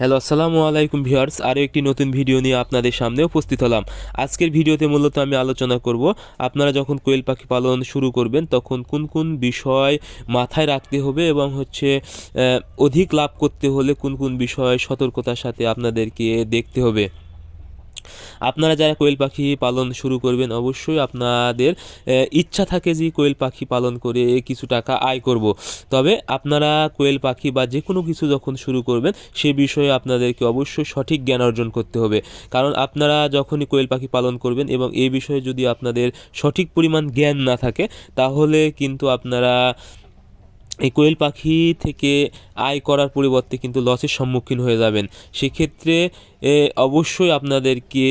Hello, আসসালামু আলাইকুম viewers. আরও একটি নতুন ভিডিও নিয়ে আপনাদের সামনে উপস্থিত হলাম। আজকের ভিডিওতে মূলত আমি আলোচনা করব, আপনারা যখন কোয়েল পাখি পালন শুরু করবেন, তখন কোন কোন বিষয় মাথায় রাখতে হবে এবং হচ্ছে অধিক লাভ করতে হলে কোন কোন বিষয় সতর্কতার সাথে আপনাদেরকে দেখতে হবে। আপনারা যারা কোয়েল পাখি পালন শুরু করবেন, অবশ্যই আপনাদের ইচ্ছা থাকে যে কোয়েল পাখি পালন করে কিছু টাকা আয় করব। তবে আপনারা কোয়েল পাখি বা যে কোনো কিছু যখন শুরু করবেন, সে বিষয়ে আপনাদেরকে অবশ্যই সঠিক জ্ঞান অর্জন করতে হবে। কারণ আপনারা যখনই কোয়েল পাখি পালন করবেন এবং এই বিষয়ে যদি আপনাদের সঠিক পরিমাণ জ্ঞান না থাকে, তাহলে কিন্তু আপনারা এই কোয়েল পাখি থেকে আয় করার পরিবর্তে কিন্তু লসের সম্মুখীন হয়ে যাবেন। সেক্ষেত্রে অবশ্যই আপনাদেরকে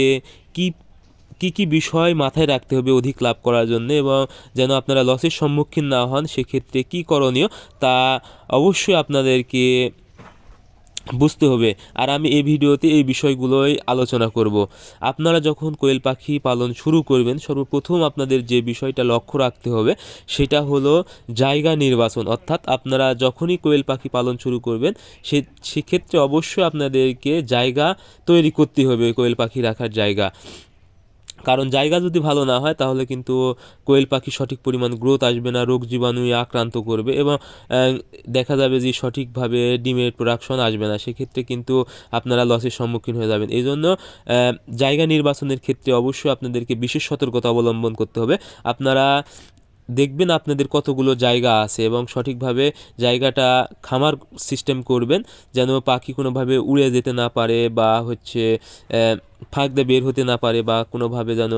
কি, কী, কি বিষয় মাথায় রাখতে হবে অধিক লাভ করার জন্য এবং যেন আপনারা লসের সম্মুখীন না হন, সেক্ষেত্রে কী করণীয় তা অবশ্যই আপনাদেরকে বুঝতে হবে। আর আমি এই ভিডিওতে এই বিষয়গুলোই আলোচনা করব। আপনারা যখন কোয়েল পাখি পালন শুরু করবেন, সর্বপ্রথম আপনাদের যে বিষয়টা লক্ষ্য রাখতে হবে, সেটা হলো জায়গা নির্বাচন। অর্থাৎ আপনারা যখনই কোয়েল পাখি পালন শুরু করবেন, সে, সেক্ষেত্রে অবশ্যই আপনাদেরকে জায়গা তৈরি করতে হবে কোয়েল পাখি রাখার জায়গা। কারণ জায়গা যদি ভালো না হয়, তাহলে কিন্তু কোয়েল পাখি সঠিক পরিমাণ গ্রোথ আসবে না, রোগ জীবাণুয়ে আক্রান্ত করবে এবং দেখা যাবে যে সঠিকভাবে ডিমের প্রোডাকশন আসবে না। সেক্ষেত্রে কিন্তু আপনারা লসের সম্মুখীন হয়ে যাবেন। এই জন্য জায়গা নির্বাচনের ক্ষেত্রে অবশ্যই আপনাদেরকে বিশেষ সতর্কতা অবলম্বন করতে হবে। আপনারা দেখবেন আপনাদের কতগুলো জায়গা আছে এবং সঠিকভাবে জায়গাটা খামার সিস্টেম করবেন, যেন পাখি কোনোভাবে উড়ে যেতে না পারে বা হচ্ছে ফাঁক দিয়ে বের হতে না পারে বা কোনোভাবে যেন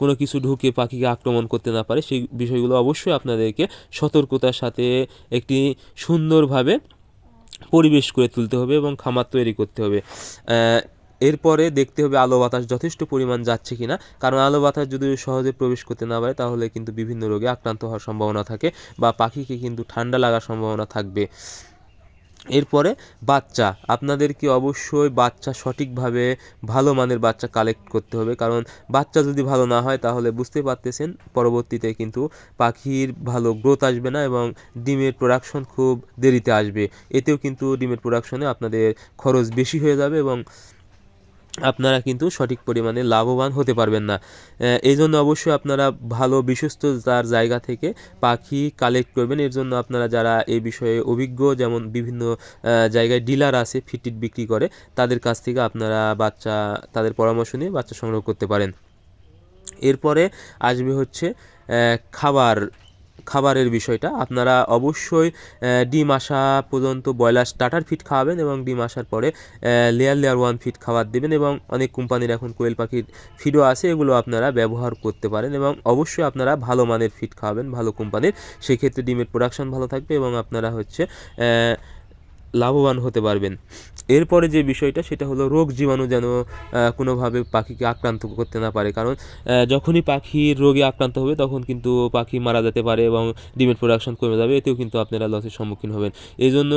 কোনো কিছু ঢুকে পাখিকে আক্রমণ করতে না পারে। সেই বিষয়গুলো অবশ্যই আপনাদেরকে সতর্কতার সাথে একটি সুন্দরভাবে পরিবেশ করে তুলতে হবে এবং খামার তৈরি করতে হবে। এরপরে দেখতে হবে আলো বাতাস যথেষ্ট পরিমাণ যাচ্ছে কিনা। কারণ আলো বাতাস যদি সহজে প্রবেশ করতে না পারে, তাহলে কিন্তু বিভিন্ন রোগে আক্রান্ত হওয়ার সম্ভাবনা থাকে বা পাখিকে কিন্তু ঠান্ডা লাগার সম্ভাবনা থাকবে। এরপরে বাচ্চা। আপনাদেরকে অবশ্যই বাচ্চা সঠিকভাবে ভালো মানের বাচ্চা কালেক্ট করতে হবে। কারণ বাচ্চা যদি ভালো না হয়, তাহলে বুঝতে পারতেছেন পরবর্তীতে কিন্তু পাখির ভালো গ্রোথ আসবে না এবং ডিমের প্রোডাকশন খুব দেরিতে আসবে। এতেও কিন্তু ডিমের প্রোডাকশনে আপনাদের খরচ বেশি হয়ে যাবে এবং আপনারা কিন্তু সঠিক পরিমাণে লাভবান হতে পারবেন না। এই জন্য অবশ্যই আপনারা ভালো, বিশ্বস্ত তার জায়গা থেকে পাখি কালেক্ট করবেন। এর জন্য আপনারা যারা এই বিষয়ে অভিজ্ঞ, যেমন বিভিন্ন জায়গায় ডিলার আছে ফিটিট বিক্রি করে, তাদের কাছ থেকে আপনারা বাচ্চা, তাদের পরামর্শ নিয়ে বাচ্চা সংগ্রহ করতে পারেন। এরপরে আসবে হচ্ছে খাবার। খাবারের বিষয়টা, আপনারা অবশ্যই ডিম আসা পর্যন্ত ব্রয়লার স্টার্টার ফিট খাওয়াবেন এবং ডিম আসার পরে লেয়ার লেয়ার ওয়ান ফিট খাবার দেবেন এবং অনেক কোম্পানির এখন কোয়েল পাখির ফিডও আছে, এগুলো আপনারা ব্যবহার করতে পারেন এবং অবশ্যই আপনারা ভালো মানের ফিট খাওয়াবেন ভালো কোম্পানির। সেক্ষেত্রে ডিমের প্রোডাকশন ভালো থাকবে এবং আপনারা হচ্ছে লাভবান হতে পারবেন। এরপরে যে বিষয়টা, সেটা হলো রোগ জীবাণু যেন কোনোভাবে পাখিকে আক্রান্ত করতে না পারে। কারণ যখনই পাখির রোগে আক্রান্ত হবে, তখন কিন্তু পাখি মারা যেতে পারে এবং ডিমের প্রোডাকশন কমে যাবে, এতেও কিন্তু আপনারা লসের সম্মুখীন হবেন। এই জন্য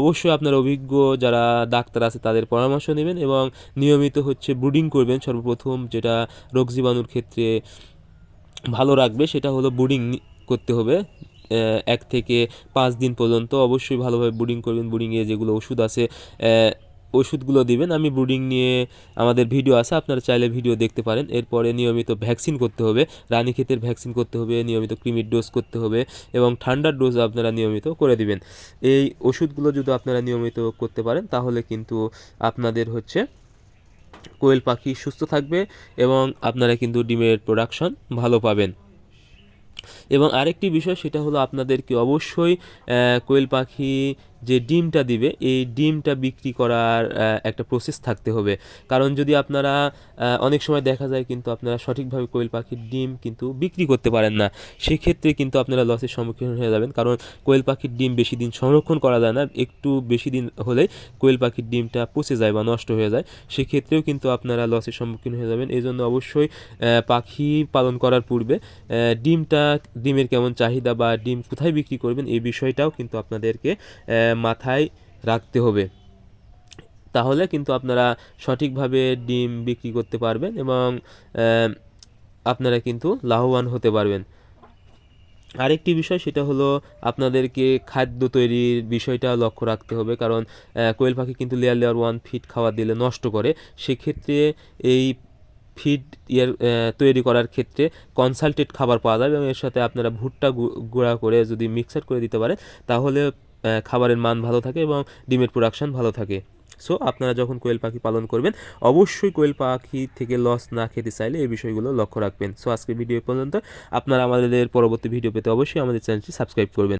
অবশ্যই আপনার অভিজ্ঞ যারা ডাক্তার আছে, তাদের পরামর্শ নেবেন এবং নিয়মিত হচ্ছে ব্রুডিং করবেন। সর্বপ্রথম যেটা রোগ জীবাণুর ক্ষেত্রে ভালো রাখবে, সেটা হলো ব্রুডিং করতে হবে। এক থেকে পাঁচ দিন পর্যন্ত অবশ্যই ভালোভাবে ব্রুডিং করবেন। ব্রুডিংয়ে যেগুলো ওষুধ আছে ওষুধগুলো দিবেন। আমি ব্রুডিং নিয়ে আমাদের ভিডিও আছে, আপনারা চাইলে ভিডিও দেখতে পারেন। এরপরে নিয়মিত ভ্যাকসিন করতে হবে। রানীক্ষেতের ভ্যাকসিন করতে হবে, নিয়মিত ক্রিমির ডোজ করতে হবে এবং ঠান্ডার ডোজ আপনারা নিয়মিত করে দিবেন। এই ওষুধগুলো যদি আপনারা নিয়মিত করতে পারেন, তাহলে কিন্তু আপনাদের হচ্ছে কোয়েল পাখি সুস্থ থাকবে এবং আপনারা কিন্তু ডিমের প্রোডাকশন ভালো পাবেন। এবং আরেকটি বিষয় সেটা হলো আপনাদেরকে অবশ্যই কোয়েল পাখি যে ডিমটা দিবে, এই ডিমটা বিক্রি করার একটা প্রসেস থাকতে হবে। কারণ যদি আপনারা অনেক সময় দেখা যায় কিন্তু আপনারা সঠিকভাবে কোয়েল পাখির ডিম কিন্তু বিক্রি করতে পারেন না। সেক্ষেত্রে কিন্তু আপনারা লসের সম্মুখীন হয়ে যাবেন। কারণ কোয়েল পাখির ডিম বেশি দিন সংরক্ষণ করা যায় না। একটু বেশি দিন হলেই কোয়েল পাখির ডিমটা পচে যায় বা নষ্ট হয়ে যায়। সেক্ষেত্রেও কিন্তু আপনারা লসের সম্মুখীন হয়ে যাবেন। এই জন্য অবশ্যই পাখি পালন করার পূর্বে ডিমটা, ডিমের কেমন চাহিদা বা ডিম কোথায় বিক্রি করবেন, এই বিষয়টাও কিন্তু আপনাদেরকে মাথায় রাখতে হবে। তাহলে কিন্তু আপনারা সঠিকভাবে ডিম বিক্রি করতে পারবেন এবং আপনারা কিন্তু লাভবান হতে পারবেন। আরেকটি বিষয় সেটা হলো আপনাদেরকে খাদ্য তৈরির বিষয়টা লক্ষ্য রাখতে হবে। কারণ কোয়েল পাখি কিন্তু লেয়ার লেয়ার ওয়ান ফিড খাবার দিলে নষ্ট করে। সেক্ষেত্রে এই ফিড ইয়ার তৈরি করার ক্ষেত্রে কনসালটেড খাবার পাওয়া যাবে এবং এর সাথে আপনারা ভুট্টা গুঁড়া করে যদি মিক্সার করে দিতে পারেন, তাহলে খাবারের মান ভালো থাকে এবং ডিমের প্রোডাকশন ভালো থাকে। সো আপনারা যখন কোয়েল পাখি পালন করবেন, অবশ্যই কোয়েল পাখি থেকে লস না খেতে চাইলে এই বিষয়গুলো লক্ষ্য রাখবেন। সো আজকের ভিডিও পর্যন্ত। আপনারা আমাদের পরবর্তী ভিডিও পেতে অবশ্যই আমাদের চ্যানেলটি সাবস্ক্রাইব করবেন।